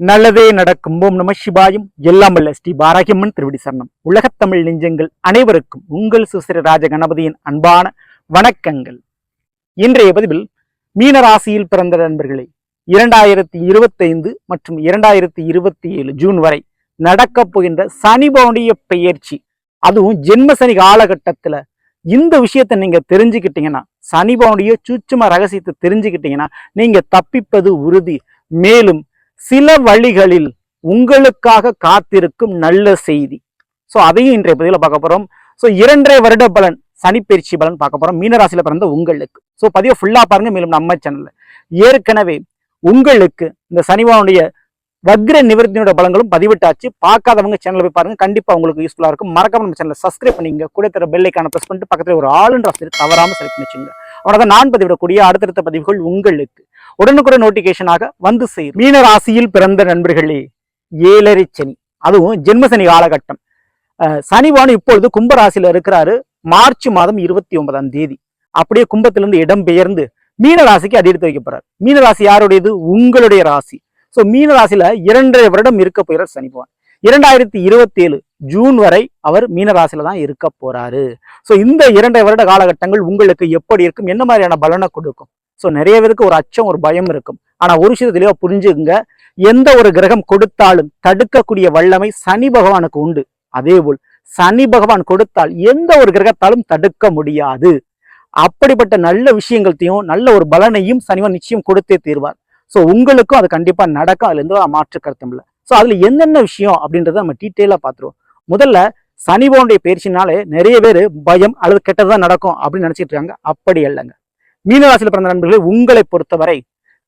நல்லதே நடக்கும். ஓம் நம சிவாயும். எல்லாம் வல்ல ஸ்ரீ பாராகியம்மன் திருவடி சரணம். உலகத்தமிழ் நெஞ்சங்கள் அனைவருக்கும் உங்கள் சுசிர ராஜ கணபதியின் அன்பான வணக்கங்கள். இன்றைய பதிவில் மீனராசியில் பிறந்த நண்பர்களே இரண்டாயிரத்தி இருபத்தைந்து மற்றும் இரண்டாயிரத்தி இருபத்தி ஏழு ஜூன் வரை நடக்கப் போகின்ற சனி பெயர்ச்சி அதுவும் ஜென்ம சனி காலகட்டத்துல. இந்த விஷயத்தை நீங்க தெரிஞ்சுக்கிட்டீங்கன்னா சனிபவனுடைய பவுண்டிய சூட்சும ரகசியத்தை தெரிஞ்சுக்கிட்டீங்கன்னா நீங்க தப்பிப்பது உறுதி. மேலும் சில வழிகளில் உங்களுக்காக காத்திருக்கும் நல்ல செய்தி. ஸோ அதையும் இன்றைய பதிவில் பார்க்க போகிறோம் ஸோ இரண்டரை வருட பலன் சனிப்பயிற்சி பலன் பார்க்க போகிறோம் மீனராசியில் பிறந்த உங்களுக்கு. ஸோ பதிவை ஃபுல்லாக பாருங்கள் மேலும் நம்ம சேனலில் ஏற்கனவே உங்களுக்கு இந்த சனிவானுடைய வக்ர நிவர்த்தியோட பலங்களும் பதிவிட்டாச்சு. பார்க்காதவங்க சேனலில் போய் பாருங்க. கண்டிப்பாக உங்களுக்கு யூஸ்ஃபுல்லாக இருக்கும். மறக்காம நம்ம சேனலை சப்ஸ்கிரைப் பண்ணிங்க கூட தர பெல்லைக்கான ப்ரெஸ் பண்ணிட்டு பக்கத்தில் ஒரு ஆளுன்ற தவறாமல் செலக்ட் பண்ணி வச்சுங்க நான் பதிவிடக்கூடிய அடுத்தடுத்த பதிவுகள் உங்களுக்கு. உடனுக்குடன் நோட்டிபிகேஷனாக வந்து சேரும். மீன ராசியில் பிறந்த நண்பர்களே ஏழரை சனி. அதுவும் ஜென்மசனி காலகட்டம். சனிவானு இப்பொழுது கும்பராசியில இருக்கிறாரு. மார்ச் மாதம் இருபத்தி ஒன்பதாம் தேதி. அப்படியே கும்பத்திலிருந்து இடம் பெயர்ந்து மீனராசிக்கு அடி எடுத்து வைக்க போறார் யாருடையது? உங்களுடைய ராசி. ஸோ மீனராசியில இரண்டரை வருடம் இருக்க போகிறார் சனிபவான் இரண்டாயிரத்தி இருபத்தி ஏழு ஜூன் வரை அவர் மீனராசியில தான் இருக்க போறாரு. சோ இந்த இரண்டரை வருட காலகட்டங்கள் உங்களுக்கு எப்படி இருக்கும்? என்ன மாதிரியான பலனை கொடுக்கும்? ஸோ நிறைய பேருக்கு ஒரு அச்சம் ஒரு பயம் இருக்கும். ஆனால் ஒரு விஷயத்தை தெளிவா புரிஞ்சுங்க எந்த ஒரு கிரகம் கொடுத்தாலும் தடுக்கக்கூடிய வல்லமை சனி பகவானுக்கு உண்டு. அதே போல் சனி பகவான் கொடுத்தால் எந்த ஒரு கிரகத்தாலும் தடுக்க முடியாது. அப்படிப்பட்ட நல்ல விஷயங்கள்த்தையும் நல்ல ஒரு பலனையும் சனிவன் நிச்சயம் கொடுத்தே தீர்வார். ஸோ உங்களுக்கும் அது கண்டிப்பாக நடக்கும். அதுல எந்த ஒரு மாற்று கருத்தும் இல்லை. ஸோ அதில் என்னென்ன விஷயம் அப்படின்றத நம்ம டீட்டெயிலாக பார்த்துருவோம். முதல்ல சனிபோனுடைய பயிற்சினாலே நிறைய பேர் பயம் அல்லது கெட்டது தான் நடக்கும் அப்படின்னு நினச்சிட்டு இருக்காங்க. அப்படி இல்லைங்க மீனராசியில் பிறந்த நண்பர்களே உங்களை பொறுத்தவரை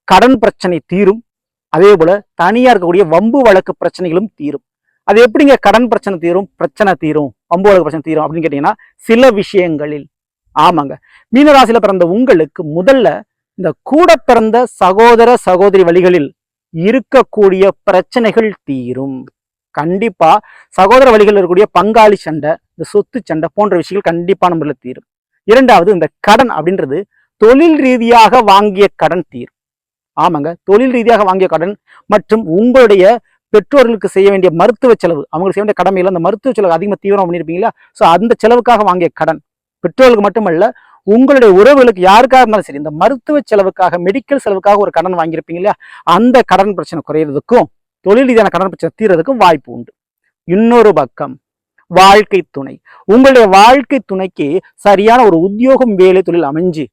கடன் பிரச்சனை தீரும். அதே போல தனியா இருக்கக்கூடிய வம்பு வழக்கு பிரச்சனைகளும் தீரும். அது எப்படிங்க கடன் பிரச்சனை தீரும்? பிரச்சனை தீரும். வம்பு வழக்கு பிரச்சனை தீரும் அப்படின்னு கேட்டீங்கன்னா சில விஷயங்களில். ஆமாங்க. மீனராசியில பிறந்த உங்களுக்கு முதல்ல இந்த கூட பிறந்த சகோதர சகோதரி வழிகளில் இருக்கக்கூடிய பிரச்சனைகள் தீரும். கண்டிப்பா சகோதர வழிகளில் இருக்கக்கூடிய பங்காளி சண்டை இந்த சொத்து சண்டை போன்ற விஷயங்கள் கண்டிப்பா நம்மள தீரும். இரண்டாவது இந்த கடன் அப்படின்றது தொழில் ரீதியாக வாங்கிய கடன் தீரும் ஆமாங்க தொழில் ரீதியாக வாங்கிய கடன் மற்றும் உங்களுடைய பெற்றோர்களுக்கு செய்ய வேண்டிய மருத்துவ செலவு. அவங்களுக்கு செய்ய வேண்டிய கடமையில் அந்த மருத்துவ செலவு அதிகமாக தீவிரம் பண்ணியிருப்பீங்களா ஸோ அந்த செலவுக்காக வாங்கிய கடன். பெற்றோர்களுக்கு மட்டுமல்ல உங்களுடைய உறவுகளுக்கு யாருக்காக இருந்தாலும் சரி இந்த மருத்துவ செலவுக்காக மெடிக்கல் செலவுக்காக ஒரு கடன் வாங்கியிருப்பீங்க இல்லையா அந்த கடன் பிரச்சனை குறையிறதுக்கும் தொழில் ரீதியான கடன் பிரச்சனை தீர்றதுக்கும் வாய்ப்பு உண்டு. இன்னொரு பக்கம் வாழ்க்கை துணை. உங்களுடைய வாழ்க்கை துணைக்கு சரியான ஒரு உத்தியோகம் வேலை தொழில் அமைஞ்சு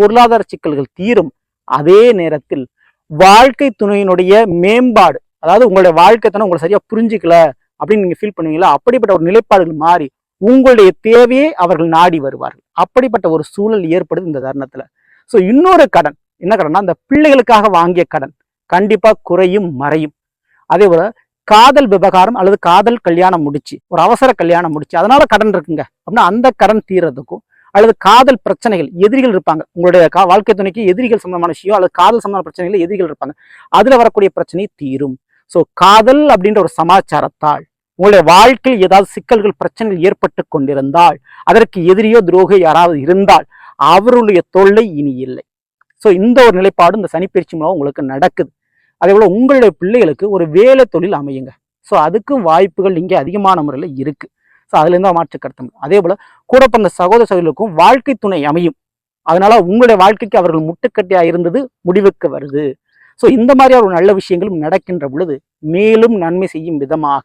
பொருளாதார சிக்கல்கள் தீரும் அதே நேரத்தில் வாழ்க்கை துணையினுடைய மேம்பாடு அதாவது உங்களுடைய வாழ்க்கை துணை உங்களை சரியா புரிஞ்சுக்கல அப்படின்னு நீங்க ஃபீல் பண்ணுவீங்களா? அப்படிப்பட்ட ஒரு நிலைப்பாடுகள் மாறி உங்களுடைய தேவையை அவர்கள் நாடி வருவார்கள். அப்படிப்பட்ட ஒரு சூழல் ஏற்படுது இந்த தருணத்துல. ஸோ இன்னொரு கடன் என்ன கடன்னா அந்த பிள்ளைகளுக்காக வாங்கிய கடன் கண்டிப்பா குறையும் மறையும். அதே போல காதல் விவகாரம் அல்லது காதல் கல்யாணம் முடிச்சு ஒரு அவசர கல்யாணம் முடிச்சு அதனால கடன் இருக்குங்க. அப்படின்னா அந்த கடன் தீர்றதுக்கும் அல்லது காதல் பிரச்சனைகள் எதிரிகள் இருப்பாங்க. உங்களுடைய கா வாழ்க்கை துணைக்கு எதிரிகள் சம்பந்தமான விஷயம் அல்லது காதல் சம்பந்தமான பிரச்சனைகள் எதிரிகள் இருப்பாங்க. அதுல வரக்கூடிய பிரச்சனை தீரும். ஸோ காதல் அப்படின்ற ஒரு சமாச்சாரத்தால் உங்களுடைய வாழ்க்கையில் ஏதாவது சிக்கல்கள் பிரச்சனைகள் ஏற்பட்டு கொண்டிருந்தால் அதற்கு எதிரியோ துரோகி யாராவது இருந்தால் அவருடைய தொல்லை இனி இல்லை. ஸோ இந்த ஒரு நிலைப்பாடு இந்த சனிப்பயிற்சி மூலம் உங்களுக்கு நடக்குது. அதே போல உங்களுடைய பிள்ளைகளுக்கு ஒரு வேலை தொழில் அமையுங்க. ஸோ அதுக்கும் வாய்ப்புகள் இங்கே அதிகமான முறையில் இருக்குது ஸோ அதுலேருந்து மாற்று கருத்தம் அதே போல கூட பிறந்த சகோதர சகோதரிகளுக்கும் வாழ்க்கை துணை அமையும். அதனால உங்களுடைய வாழ்க்கைக்கு அவர்கள் முட்டுக்கட்டையாக இருந்தது முடிவுக்கு வருது. ஸோ இந்த மாதிரியான ஒரு நல்ல விஷயங்களும் நடக்கின்ற பொழுது மேலும் நன்மை செய்யும் விதமாக.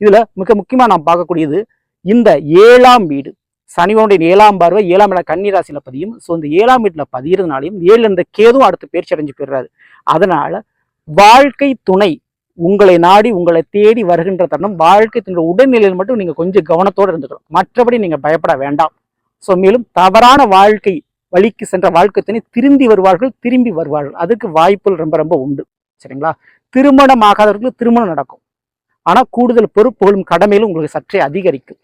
இதுல மிக முக்கியமா நாம் பார்க்கக்கூடியது இந்த ஏழாம் வீடு. சனிவனுடைய ஏழாம் பார்வை ஏழாம் இட கன்னிராசியில் பதியும். ஸோ இந்த ஏழாம் வீட்டில் பதிகிறதுனாலையும் ஏழு இந்த கேதும் அடுத்து பேர்ச்சி அடைஞ்சு போயிடுறாரு. அதனால வாழ்க்கை துணை உங்களை நாடி உங்களை தேடி வருகின்ற தருணம் வாழ்க்கை உடல்நிலையில் மட்டும் நீங்க கொஞ்சம் கவனத்தோடு இருந்துக்கணும். மற்றபடி நீங்க பயப்பட வேண்டாம். ஸோ மேலும் தவறான வாழ்க்கை வழிக்கு சென்ற வாழ்க்கை திரும்பி வருவார்கள் திரும்பி வருவார்கள். அதுக்கு வாய்ப்புகள் ரொம்ப ரொம்ப உண்டு. சரிங்களா? திருமணம் ஆகாதவர்களுக்கு திருமணம் நடக்கும். ஆனால் கூடுதல் பொறுப்புகளும் கடமையிலும் உங்களுக்கு சற்றே அதிகரிக்கும்.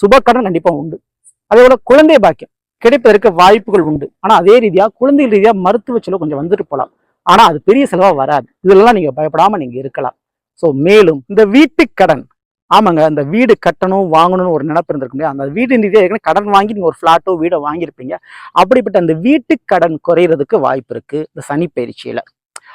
சுப கடன் கண்டிப்பாக உண்டு. அதே போல குழந்தை பாக்கியம் கிடைப்பதற்கு வாய்ப்புகள் உண்டு. ஆனால் அதே ரீதியாக குழந்தை ரீதியாக மருத்துவ செலவு கொஞ்சம் வந்துட்டு போகலாம் ஆனா அது பெரிய செலவா வராது. இதெல்லாம் நீங்க பயப்படாம நீங்க இருக்கலாம். ஸோ மேலும் இந்த வீட்டு கடன் ஆமாங்க அந்த வீடு கட்டணும் வாங்கணும்னு ஒரு நினப்பு இருந்திருக்கும் இல்லையா? அந்த வீடு ரீதியாக ஏற்கனவே கடன் வாங்கி நீங்க ஒரு ஃபிளாட்டோ வீடோ வாங்கியிருப்பீங்க. அப்படிப்பட்ட அந்த வீட்டு கடன் குறையிறதுக்கு வாய்ப்பு இருக்கு இந்த சனி பயிற்சியில.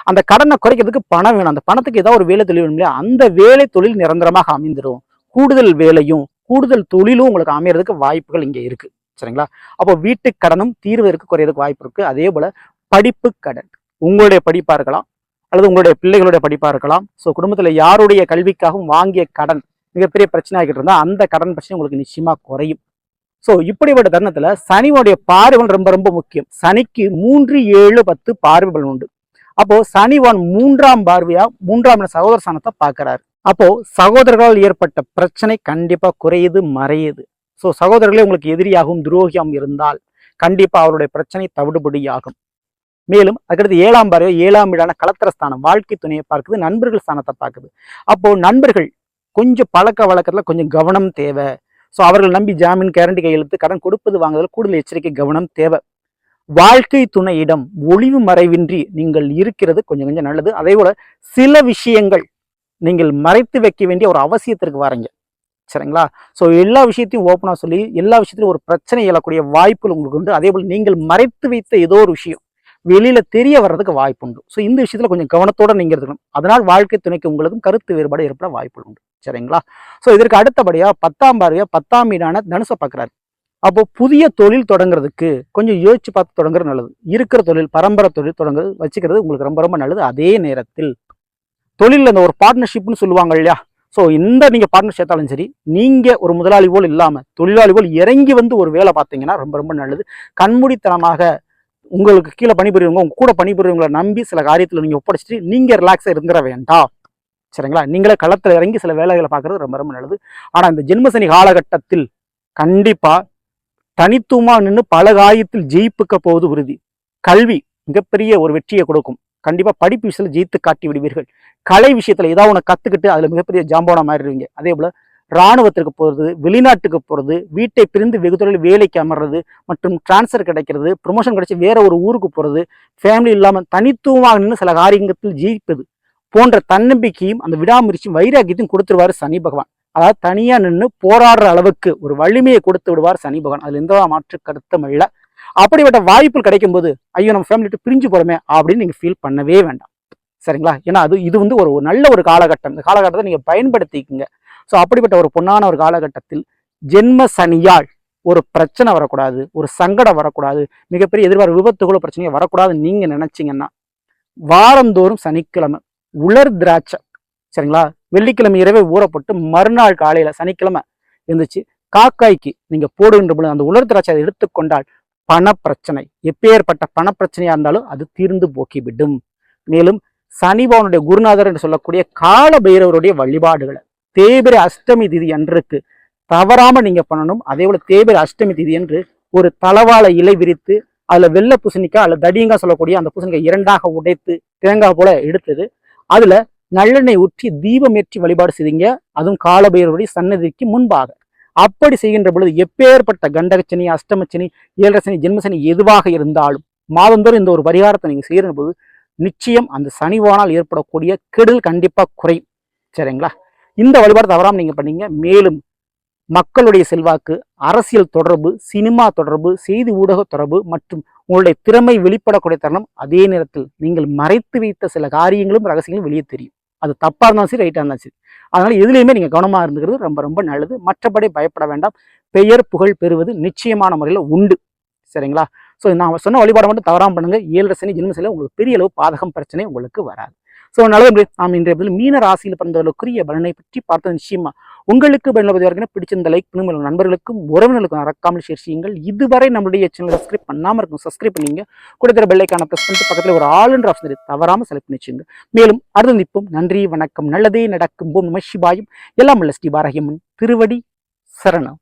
அந்த கடனை குறைக்கிறதுக்கு பணம் வேணும். அந்த பணத்துக்கு ஏதாவது ஒரு வேலை தொழில் வேணும் இல்லையா? அந்த வேலை தொழில் நிரந்தரமாக அமைந்துடும் கூடுதல் வேலையும் கூடுதல் தொழிலும் உங்களுக்கு அமையறதுக்கு வாய்ப்புகள் இங்கே இருக்கு. சரிங்களா? அப்போ வீட்டு கடனும் தீர்வதற்கு குறையிறதுக்கு வாய்ப்பு இருக்கு? அதே போல படிப்பு கடன். உங்களுடைய படிப்பாக இருக்கலாம் அல்லது உங்களுடைய பிள்ளைகளுடைய படிப்பாக இருக்கலாம். ஸோ குடும்பத்தில் யாருடைய கல்விக்காகவும் வாங்கிய கடன் மிகப்பெரிய பிரச்சனை ஆகிட்டு இருந்தால் அந்த கடன் பிரச்சனை உங்களுக்கு நிச்சயமாக குறையும். ஸோ இப்படிப்பட்ட தருணத்தில் சனியோடைய பார்வைகள் ரொம்ப ரொம்ப முக்கியம். சனிக்கு மூன்று ஏழு பத்து பார்வைகள் உண்டு. அப்போ சனிவான் மூன்றாம் பார்வையா மூன்றாம் சகோதர ஸ்தானத்தை பார்க்கறாரு. அப்போ சகோதரர்களால் ஏற்பட்ட பிரச்சனை கண்டிப்பா குறையுது மறையுது. ஸோ சகோதரர்களே உங்களுக்கு எதிரியாகவும் துரோகியாகவும் இருந்தால் கண்டிப்பா அவருடைய பிரச்சனை தவிடுபடியாகும். மேலும் அதுக்கடுத்து ஏழாம் பார்வை ஏழாம் வீடான கலத்திரஸ்தானம் வாழ்க்கை துணையை பார்க்குது நண்பர்கள் ஸ்தானத்தை பார்க்குது. அப்போ நண்பர்கள் கொஞ்சம் பழக்க வழக்கத்துல கொஞ்சம் கவனம் தேவை. ஸோ அவர்கள் நம்பி ஜாமீன் கேரண்டி கையெழுத்து கடன் கொடுப்பது வாங்குதல் கூடுதல் எச்சரிக்கை கவனம் தேவை. வாழ்க்கை துணையிடம் ஒளிவு மறைவின்றி நீங்கள் இருக்கிறது கொஞ்சம் கொஞ்சம் நல்லது. அதே போல சில விஷயங்கள் நீங்கள் மறைத்து வைக்க வேண்டிய ஒரு அவசியத்திற்கு வரீங்க சரிங்களா? ஸோ எல்லா விஷயத்தையும் ஓப்பனாக சொல்லி எல்லா விஷயத்திலும் ஒரு பிரச்சனை எழக்கூடிய வாய்ப்புகள் உங்களுக்கு உண்டு. அதே போல் நீங்கள் மறைத்து வைத்த ஏதோ ஒரு விஷயம் வெளியில தெரிய வர்றதுக்கு வாய்ப்பு உண்டு ஸோ இந்த விஷயத்துல கொஞ்சம் கவனத்தோட நீங்க இருக்கணும் அதனால் வாழ்க்கை துணைக்கு உங்களுக்கும் கருத்து வேறுபாடு ஏற்பட வாய்ப்பு உண்டு சரிங்களா? ஸோ இதற்கு அடுத்தபடியா பத்தாம் பார்வையா பத்தாம் வீடான தனுசை பார்க்குறாரு. அப்போ புதிய தொழில் தொடங்குறதுக்கு கொஞ்சம் யோசிச்சு பார்த்து தொடங்குறது நல்லது. இருக்கிற தொழில் பரம்பரை தொழில் தொடங்குறது வச்சுக்கிறது உங்களுக்கு ரொம்ப ரொம்ப நல்லது. அதே நேரத்தில் தொழிலில் இந்த ஒரு பார்ட்னர்ஷிப்னு சொல்லுவாங்க இல்லையா? ஸோ இந்த நீங்கள் பார்ட்னர் சேர்த்தாலும் சரி நீங்கள் ஒரு முதலாளி போல் இல்லாமல் தொழிலாளி போல் இறங்கி வந்து ஒரு வேலை பார்த்தீங்கன்னா ரொம்ப ரொம்ப நல்லது. கண்மூடித்தனமாக உங்களுக்கு கீழே பணிபுரியவங்க உங்க கூட பணிபுரியவங்களை நம்பி சில காரியத்தில் நீங்கள் ஒப்படைச்சிட்டு நீங்கள் ரிலாக்ஸாக இருந்துட வேண்டாம். சரிங்களா? நீங்களே களத்தில் இறங்கி சில வேலைகளை பார்க்குறது ரொம்ப ரொம்ப நல்லது. ஆனால் இந்த ஜென்மசனி காலகட்டத்தில் கண்டிப்பாக தனித்துவமாக நின்று பல காரியத்தில் ஜெயிப்புக்க போவது உறுதி. கல்வி மிகப்பெரிய ஒரு வெற்றியை கொடுக்கும். கண்டிப்பாக படிப்பு விஷயத்தில் ஜெயித்து காட்டி விடுவீர்கள். கலை விஷயத்தில் ஏதாவது ஒன்று கற்றுக்கிட்டு அதில் மிகப்பெரிய ஜாம்பவனா மாறிடுவீங்க. அதே போல் ராணுவத்திற்கு போகிறது வெளிநாட்டுக்கு போகிறது வீட்டை பிரிந்து வெகு தொழில் வேலைக்கு அமர்றது மற்றும் டிரான்ஸ்ஃபர் கிடைக்கிறது ப்ரொமோஷன் கிடைச்சி வேற ஒரு ஊருக்கு போகிறது ஃபேமிலி இல்லாமல் தனித்துவமாக நின்று சில காரியங்கள் ஜீவிப்பது போன்ற தன்னம்பிக்கையும் அந்த விடாமுயற்சியும் வைராக்கியத்தையும் கொடுத்துருவாரு சனி பகவான். அதாவது தனியாக நின்று போராடுற அளவுக்கு ஒரு வலிமையை கொடுத்து விடுவார் சனி பகவான். அதில் எந்த மாற்று கருத்தம் இல்லை. அப்படிப்பட்ட வாய்ப்புகள் கிடைக்கும் போது ஐயோ நம்ம ஃபேமிலிட்டு பிரிஞ்சு போகிறோமே அப்படின்னு நீங்கள் ஃபீல் பண்ணவே வேண்டாம். சரிங்களா? ஏன்னா அது இது வந்து ஒரு ஒரு நல்ல ஒரு காலகட்டம். இந்த காலகட்டத்தை நீங்கள் பயன்படுத்திக்கங்க. ஸோ அப்படிப்பட்ட ஒரு பொன்னான ஒரு காலகட்டத்தில் ஜென்ம சனியால் ஒரு பிரச்சனை வரக்கூடாது ஒரு சங்கடம் வரக்கூடாது மிகப்பெரிய எதிர்பார விபத்துகளோ பிரச்சனையோ வரக்கூடாதுன்னு நீங்கள் நினச்சிங்கன்னா வாரந்தோறும் சனிக்கிழமை உலர் திராட்சை சரிங்களா? வெள்ளிக்கிழமை இரவே ஊறப்பட்டு மறுநாள் காலையில் சனிக்கிழமை இருந்துச்சு காக்காய்க்கு நீங்கள் போடுகின்ற பொழுது அந்த உலர் திராட்சை அதை எடுத்துக்கொண்டால் பணப்பிரச்சனை. எப்பேற்பட்ட பணப்பிரச்சனையாக இருந்தாலும் அது தீர்ந்து போக்கிவிடும். மேலும் சனிபவனுடைய குருநாதர் என்று சொல்லக்கூடிய கால பைரவருடைய வழிபாடுகளை தேய்பிரை அஷ்டமி திதி அன்றுக்கு தவறாமல் நீங்கள் பண்ணணும். அதே போல் தேய்பிரை அஷ்டமி திதி என்று ஒரு தளவாழ இலை விரித்து அதில் வெள்ளை பூசணிக்காய் அல்ல தடியங்காய் சொல்லக்கூடிய அந்த பூசணிக்காய் இரண்டாக உடைத்து தேங்காய் போல எடுத்தது. அதில் நல்லெண்ணெய் ஊற்றி தீபம் ஏற்றி வழிபாடு செய்தீங்க. அதுவும் காலபைரவருடைய சன்னதிக்கு முன்பாக. அப்படி செய்கின்ற பொழுது எப்பேற்பட்ட கண்டகச்சனி அஷ்டமச்சனி ஏழரசனி ஜென்மசனி எதுவாக இருந்தாலும் மாதந்தோறும் இந்த ஒரு பரிகாரத்தை நீங்கள் செய்கிற போது நிச்சயம் அந்த சனிவானால் ஏற்படக்கூடிய கெடுதல் கண்டிப்பாக குறையும். சரிங்களா? இந்த வழிபாடு தவறாமல் நீங்கள் பண்ணீங்க. மேலும் மக்களுடைய செல்வாக்கு அரசியல் தொடர்பு சினிமா தொடர்பு செய்தி ஊடக தொடர்பு மற்றும் உங்களுடைய திறமை வெளிப்படக்கூடிய தருணம் அதே நேரத்தில் நீங்கள் மறைத்து வைத்த சில காரியங்களும் ரகசியங்களும் வெளியே தெரியும். அது தப்பாக இருந்தாலும் சரி ரைட்டாக இருந்தாலும் சரி. அதனால எதுலேயுமே நீங்கள் கவனமாக இருந்துக்கிறது ரொம்ப ரொம்ப நல்லது. மற்றபடி பயப்பட வேண்டாம். பெயர் புகழ் பெறுவது நிச்சயமான முறையில் உண்டு. சரிங்களா? ஸோ நான் சொன்ன வழிபாடு மட்டும் தவறாமல் பண்ணுங்கள் ஏழரை சனி ஜென்மசில உங்களுக்கு பெரிய அளவு பாதகம் பிரச்சனை உங்களுக்கு வராது. ஸோ நல்லது நாம் இன்றைய மீன ராசியில் பிறந்தவர்களுக்குரிய பலனை பற்றி பார்த்த நிச்சயமா. உங்களுக்கு பயனுள்ளது வரைக்கும் பிடிச்சிருந்த லைக் பண்ணுங்க. உங்கள் நண்பர்களுக்கும் உறவினர்களுக்கும் மறக்காமல் ஷேர் செய்யுங்கள். இதுவரை நம்மளுடைய சேனல் சப்ஸ்கிரைப் பண்ணாமல் இருக்கும் சப்ஸ்கிரைப் பண்ணீங்க. தர பெல்லைக்கான ப்ரெஸ் பண்ணிட்டு பக்கத்தில் ஒரு ஆல் என்ற ஆப்ஷன் தவறாமல் செலக்ட் பண்ணி வச்சுங்க. மேலும் அடுத்த நிற்போம். நன்றி வணக்கம் நல்லதே நடக்கும். போம் நம சிவாயும். எல்லாம் உள்ள ஸ்ரீ பாரகியம்மன் திருவடி சரணம்.